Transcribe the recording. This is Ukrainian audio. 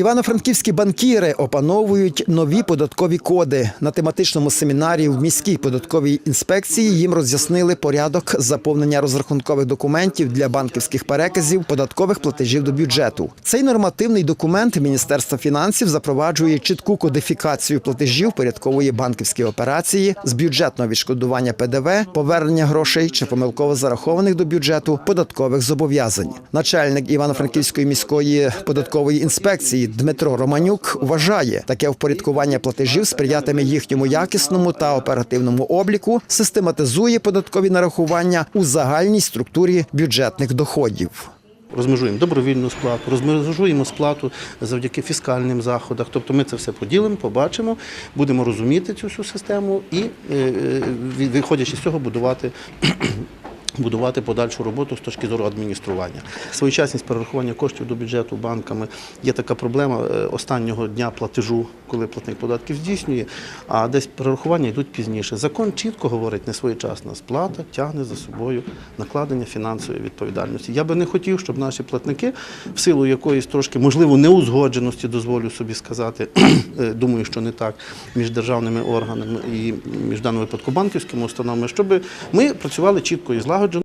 Івано-франківські банкіри опановують нові податкові коди. На тематичному семінарі в міській податковій інспекції їм роз'яснили порядок заповнення розрахункових документів для банківських переказів податкових платежів до бюджету. Цей нормативний документ Міністерства фінансів запроваджує чітку кодифікацію платежів, порядковує банківські операції з бюджетного відшкодування ПДВ, повернення грошей чи помилково зарахованих до бюджету податкових зобов'язань. Начальник Івано-Франківської міської податкової інспекції Дмитро Романюк вважає, таке впорядкування платежів сприятиме їхньому якісному та оперативному обліку, систематизує податкові нарахування у загальній структурі бюджетних доходів. Розмежуємо добровільну сплату, розмежуємо сплату завдяки фіскальним заходам. Тобто ми це все поділимо, побачимо, будемо розуміти цю всю систему і, е, е, виходячи з цього, будувати. Будувати подальшу роботу з точки зору адміністрування. Своєчасність перерахування коштів до бюджету банками є така проблема е, останнього дня платежу, коли платник податків здійснює, а десь перерахування йдуть пізніше. Закон чітко говорить, несвоєчасна сплата тягне за собою накладення фінансової відповідальності. Я би не хотів, щоб наші платники, в силу якоїсь трошки можливо неузгодженості, дозволю собі сказати, е, думаю, що не так між державними органами і між в випадку банківськими установами, щоб ми працювали чітко і злагоджено.